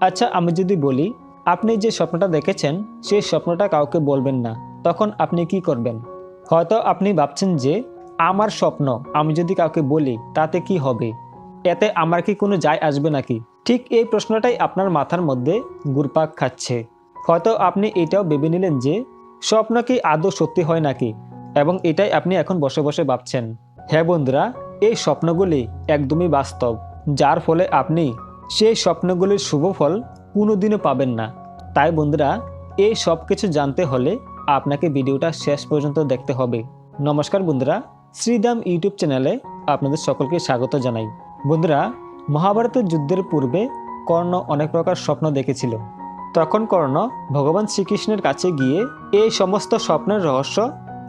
আচ্ছা আমি যদি বলি, আপনি যে স্বপ্নটা দেখেছেন, সেই স্বপ্নটা কাউকে বলবেন না। তখন আপনি কি করবেন? হয়তো আপনি ভাবছেন যে, আমার স্বপ্ন, আমি যদি কাউকে বলি, তাতে কি হবে? এতে আমার কি কোনো যায় আসবে নাকি? ঠিক এই প্রশ্নটাই আপনার মাথার মধ্যে ঘুরপাক খাচ্ছে। হয়তো আপনি এটাও ভেবে নিলেন যে, স্বপ্ন কি আদৌ সত্যি হয় নাকি? এবং এটাই আপনি এখন বসে বসে ভাবছেন। হ্যাঁ বন্ধুরা, এই স্বপ্নগুলি একদমই বাস্তব, যার ফলে আপনি সেই স্বপ্নগুলির শুভ ফল কোনোদিনও পাবেন না। তাই বন্ধুরা, এই সব কিছু জানতে হলে আপনাকে ভিডিওটা শেষ পর্যন্ত দেখতে হবে। নমস্কার বন্ধুরা শ্রীদাম ইউটিউব চ্যানেলে আপনাদের সকলকে স্বাগত জানাই। বন্ধুরা, মহাভারতের যুদ্ধের পূর্বে কর্ণ অনেক প্রকার স্বপ্ন দেখেছিল। তখন কর্ণ ভগবান শ্রীকৃষ্ণের কাছে গিয়ে এই সমস্ত স্বপ্নের রহস্য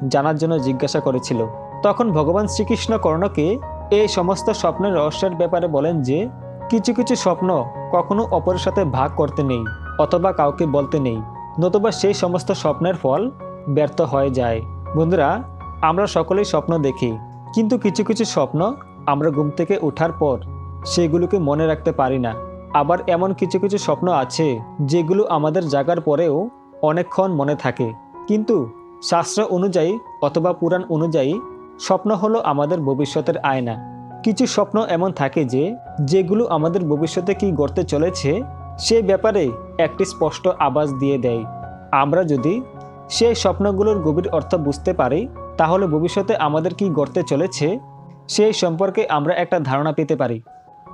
জানার জন্য জিজ্ঞাসা করেছিল। তখন ভগবান শ্রীকৃষ্ণ কর্ণকে এই সমস্ত স্বপ্নের রহস্যের ব্যাপারে বলেন যে কিছু কিছু স্বপ্ন কখনো অপরের সাথে ভাগ করতে নেই অথবা কাউকে বলতে নেই। নতুবা সেই সমস্ত স্বপ্নের ফল ব্যর্থ হয়ে যায়। বন্ধুরা, আমরা সকলেই স্বপ্ন দেখি, কিন্তু কিছু কিছু স্বপ্ন আমরা ঘুম থেকে ওঠার পর সেগুলোকে মনে রাখতে পারি না। আবার এমন কিছু কিছু স্বপ্ন আছে যেগুলো আমাদের জাগার পরেও অনেকক্ষণ মনে থাকে। কিন্তু শাস্ত্র অনুযায়ী অথবা পুরাণ অনুযায়ী স্বপ্ন হলো আমাদের ভবিষ্যতের আয়না। কিছু স্বপ্ন এমন থাকে যে, যেগুলো আমাদের ভবিষ্যতে কি ঘটতে চলেছে, সে ব্যাপারে একটি স্পষ্ট আভাস দিয়ে দেয়। আমরা যদি সেই স্বপ্নগুলোর গভীর অর্থ বুঝতে পারি, তাহলে ভবিষ্যতে আমাদের কি ঘটতে চলেছে সেই সম্পর্কে আমরা একটা ধারণা পেতে পারি।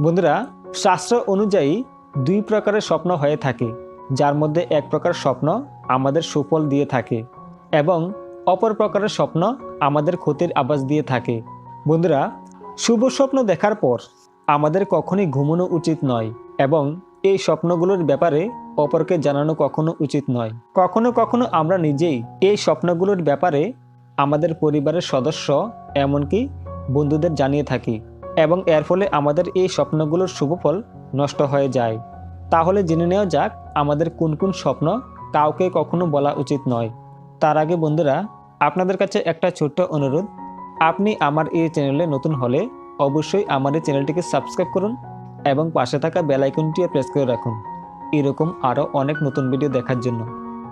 বন্ধুরা, শাস্ত্র অনুযায়ী দুই প্রকারের স্বপ্ন হয়ে থাকে, যার মধ্যে এক প্রকার স্বপ্ন আমাদের সুফল দিয়ে থাকে এবং অপর প্রকারের স্বপ্ন আমাদের ক্ষতির আভাস দিয়ে থাকে। বন্ধুরা শুভ স্বপ্ন দেখার পর আমাদের কখনই ঘুমানো উচিত নয় এবং এই স্বপ্নগুলোর ব্যাপারে অপরকে জানানো কখনো উচিত নয়। কখনো কখনো আমরা নিজেই এই স্বপ্নগুলোর ব্যাপারে আমাদের পরিবারের সদস্য, এমনকি বন্ধুদের জানিয়ে থাকি এবং এর ফলে আমাদের এই স্বপ্নগুলোর শুভফল নষ্ট হয়ে যায়। তাহলে জেনে নেওয়া যাক আমাদের কোন কোন স্বপ্ন কাউকে কখনো বলা উচিত নয়। তার আগে বন্ধুরা, আপনাদের কাছে একটা ছোট্ট অনুরোধ। আপনি আমার এই চ্যানেলে নতুন হলে অবশ্যই আমার এই চ্যানেলটিকে সাবস্ক্রাইব করুন এবং পাশে থাকা বেল আইকনটিও প্রেস করে রাখুন। এরকম আরও অনেক নতুন ভিডিও দেখার জন্য।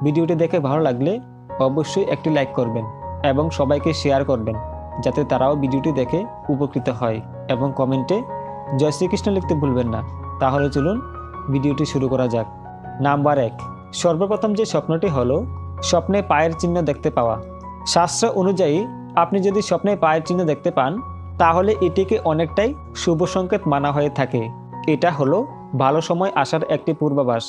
ভিডিওটি দেখে ভালো লাগলে অবশ্যই একটি লাইক করবেন এবং সবাইকে শেয়ার করবেন, যাতে তারাও ভিডিওটি দেখে উপকৃত হয় এবং কমেন্টে জয় শ্রীকৃষ্ণ লিখতে ভুলবেন না। তাহলে চলুন ভিডিওটি শুরু করা যাক। নাম্বার এক, সর্বপ্রথম যে স্বপ্নটি হলো স্বপ্নে পায়ের চিহ্ন দেখতে পাওয়া। শাস্ত্র অনুযায়ী আপনি যদি স্বপ্নে পায়ের চিহ্ন দেখতে পান, তাহলে এটিকে অনেকটাই শুভ সংকেত মানা হয়ে থাকে। এটা হলো ভালো সময় আসার একটি পূর্বাভাস।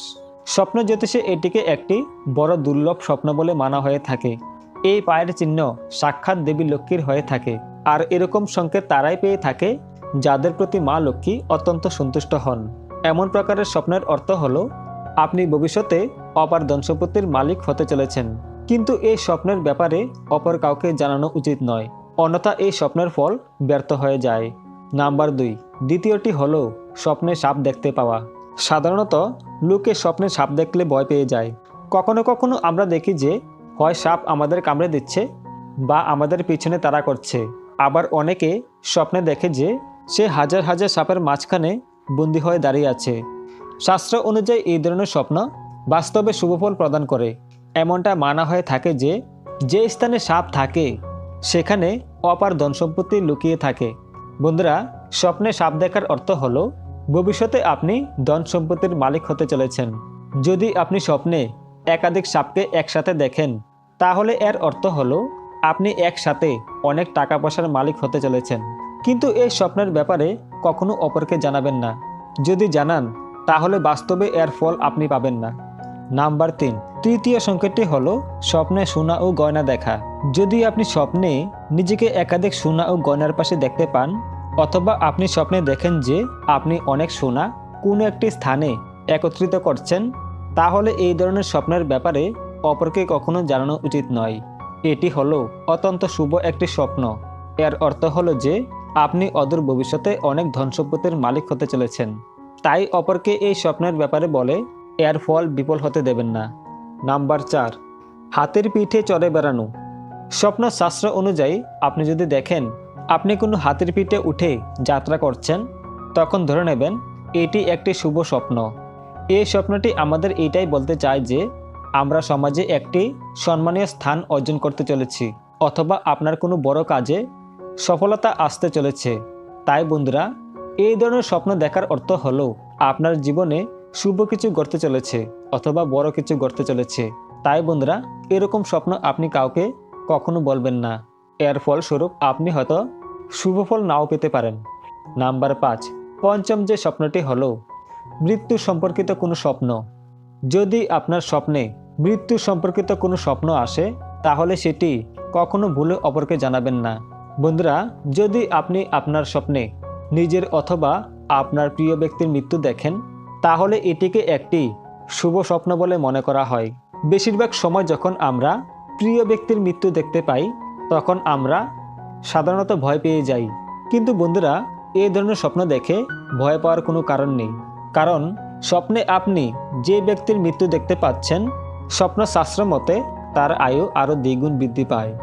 স্বপ্ন জ্যোতিষে এটিকে একটি বড় দুর্লভ স্বপ্ন বলে মানা হয়ে থাকে। এই পায়ের চিহ্ন সাক্ষাৎ দেবী লক্ষ্মীর হয়ে থাকে। আর এরকম সংকেত তারাই পেয়ে থাকে যাদের প্রতি মা লক্ষ্মী অত্যন্ত সন্তুষ্ট হন। এমন প্রকারের স্বপ্নের অর্থ হলো, আপনি ভবিষ্যতে অপার ধনসম্পত্তির মালিক হতে চলেছেন। কিন্তু এই স্বপ্নের ব্যাপারে অপর কাউকে জানানো উচিত নয়। অন্যথা এই স্বপ্নের ফল ব্যর্থ হয়ে যায়। নাম্বার দুই, দ্বিতীয়টি হলো স্বপ্নে সাপ দেখতে পাওয়া। সাধারণত লোকে স্বপ্নে সাপ দেখলে ভয় পেয়ে যায়। কখনো কখনো আমরা দেখি যে, হয় সাপ আমাদের কামড়ে দিচ্ছে বা আমাদের পিছনে তারা করছে। আবার অনেকে স্বপ্নে দেখে যে, সে হাজার হাজার সাপের মাঝখানে বন্দি হয়ে দাঁড়িয়ে আছে। শাস্ত্র অনুযায়ী এই ধরনের স্বপ্ন বাস্তবে শুভফল প্রদান করে। এমনটা মানা হয়ে থাকে যে যে স্থানে সাপ থাকে, সেখানে অপার ধনসম্পত্তি লুকিয়ে থাকে। বন্ধুরা, স্বপ্নে সাপ দেখার অর্থ হলো, ভবিষ্যতে আপনি ধন সম্পত্তির মালিক হতে চলেছেন। যদি আপনি স্বপ্নে একাধিক সাপকে একসাথে দেখেন, তাহলে এর অর্থ হলো, আপনি একসাথে অনেক টাকা পয়সার মালিক হতে চলেছেন। কিন্তু এই স্বপ্নের ব্যাপারে কখনো অপরকে জানাবেন না। যদি জানান, তাহলে বাস্তবে এর ফল আপনি পাবেন না। নাম্বার তিন। তৃতীয় সংকেতটি হলো স্বপ্নে সোনা ও গয়না দেখা। যদি আপনি স্বপ্নে নিজেকে একাধিক সোনা ও গয়নার পাশে দেখতে পান, অথবা আপনি স্বপ্নে দেখেন যে আপনি অনেক সোনা কোনো একটি স্থানে একত্রিত করছেন, তাহলে এই ধরনের স্বপ্নের ব্যাপারে অপরকে কখনো জানানো উচিত নয়। এটি হলো অত্যন্ত শুভ একটি স্বপ্ন। এর অর্থ হলো যে আপনি অদূর ভবিষ্যতে অনেক ধন সম্পত্তির মালিক হতে চলেছেন। তাই অপরকে এই স্বপ্নের ব্যাপারে বলে এর ফল বিফল হতে দেবেন না। নাম্বার চার, হাতের পিঠে চড়ে বেড়ানো। স্বপ্ন শাস্ত্র অনুযায়ী আপনি যদি দেখেন, আপনি কোনো হাতের পিঠে উঠে যাত্রা করছেন, তখন ধরে নেবেন, এটি একটি শুভ স্বপ্ন। এই স্বপ্নটি আমাদের এটাই বলতে চায় যে, আমরা সমাজে একটি সম্মানীয় স্থান অর্জন করতে চলেছি, অথবা আপনার কোনো বড় কাজে সফলতা আসতে চলেছে। তাই বন্ধুরা, এই ধরনের স্বপ্ন দেখার অর্থ হলো, আপনার জীবনে শুভ কিছু গড়তে চলেছে অথবা বড় কিছু গড়তে চলেছে। তাই বন্ধুরা, এরকম স্বপ্ন আপনি কাউকে কখনো বলবেন না। এর ফলস্বরূপ আপনি হয়তো শুভ ফল নাও পেতে পারেন। নাম্বার পাঁচ, পঞ্চম যে স্বপ্নটি হলো, মৃত্যু সম্পর্কিত কোনো স্বপ্ন। যদি আপনার স্বপ্নে মৃত্যু সম্পর্কিত কোনো স্বপ্ন আসে, তাহলে সেটি কখনো ভুলে অপরকে জানাবেন না। বন্ধুরা, যদি আপনি আপনার স্বপ্নে নিজের অথবা আপনার প্রিয় ব্যক্তির মৃত্যু দেখেন তাহলে এটিকে একটি শুভ স্বপ্ন বলে মনে করা হয়। বেশিরভাগ সময় যখন আমরা প্রিয় ব্যক্তির মৃত্যু দেখতে পাই, তখন আমরা সাধারণত ভয় পেয়ে যাই। কিন্তু বন্ধুরা এই ধরনের স্বপ্ন দেখে ভয় পাওয়ার কোনো কারণ নেই। কারণ স্বপ্নে আপনি যে ব্যক্তির মৃত্যু দেখতে পাচ্ছেন স্বপ্ন শাস্ত্র মতে তার আয়ু আরও দ্বিগুণ বৃদ্ধি পায়।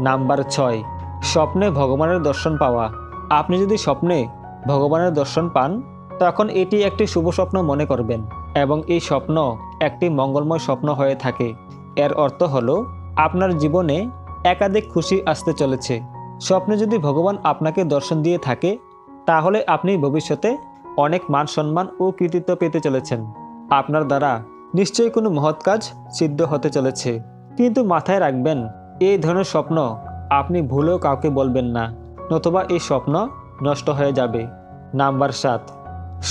নাম্বার ছয়, স্বপ্নে ভগবানের দর্শন পাওয়া। আপনি যদি স্বপ্নে ভগবানের দর্শন পান তখন এটি একটি শুভ স্বপ্ন মনে করবেন। এবং এই স্বপ্ন একটি মঙ্গলময় স্বপ্ন হয়ে থাকে। এর অর্থ হলো, আপনার জীবনে একাধিক খুশি আসতে চলেছে। স্বপ্নে যদি ভগবান আপনাকে দর্শন দিয়ে থাকে, তাহলে আপনি ভবিষ্যতে অনেক মান সম্মান ও কৃতিত্ব পেতে চলেছেন। আপনার দ্বারা নিশ্চয়ই কোনো মহৎ কাজ সিদ্ধ হতে চলেছে। কিন্তু মাথায় রাখবেন, এই ধরনের স্বপ্ন আপনি ভুলেও কাউকে বলবেন না, নতুবা এই স্বপ্ন নষ্ট হয়ে যাবে। নাম্বার সাত।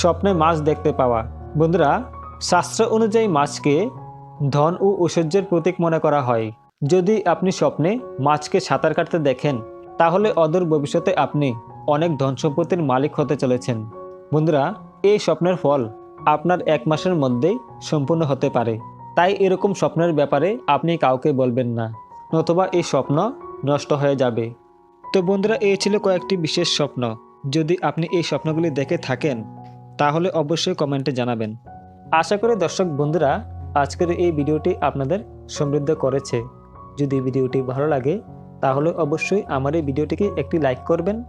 স্বপ্নে মাছ দেখতে পাওয়া। বন্ধুরা, শাস্ত্র অনুযায়ী মাছকে ধন ও ঐশ্বর্যের প্রতীক মনে করা হয়। যদি আপনি স্বপ্নে মাছকে সাঁতার কাটতে দেখেন, তাহলে অদূর ভবিষ্যতে আপনি অনেক ধন সম্পত্তির মালিক হতে চলেছেন। বন্ধুরা, এই স্বপ্নের ফল আপনার এক মাসের মধ্যেই সম্পূর্ণ হতে পারে। তাই এরকম স্বপ্নের ব্যাপারে আপনি কাউকে বলবেন না, নতুবা এই স্বপ্ন নষ্ট হয়ে যাবে। তো বন্ধুরা, এই ছিল কয়েকটি বিশেষ স্বপ্ন। যদি আপনি এই স্বপ্নগুলি দেখে থাকেন তাহলে অবশ্যই কমেন্টে জানাবেন। আশা করি দর্শক বন্ধুরা, আজকের এই ভিডিওটি আপনাদের সমৃদ্ধ করেছে। যদি ভিডিওটি ভালো লাগে, তাহলে অবশ্যই আমার এই ভিডিওটিকে একটি লাইক করবেন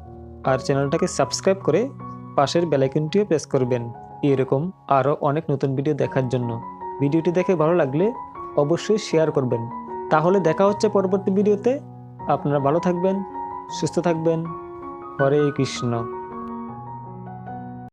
আর চ্যানেলটাকে সাবস্ক্রাইব করে পাশের বেলাইকনটিও প্রেস করবেন। এরকম আরও অনেক নতুন ভিডিও দেখার জন্য। ভিডিওটি দেখে ভালো লাগলে অবশ্যই শেয়ার করবেন। তাহলে দেখা হচ্ছে পরবর্তী ভিডিওতে। আপনারা ভালো থাকবেন, সুস্থ থাকবেন। হরে কৃষ্ণ।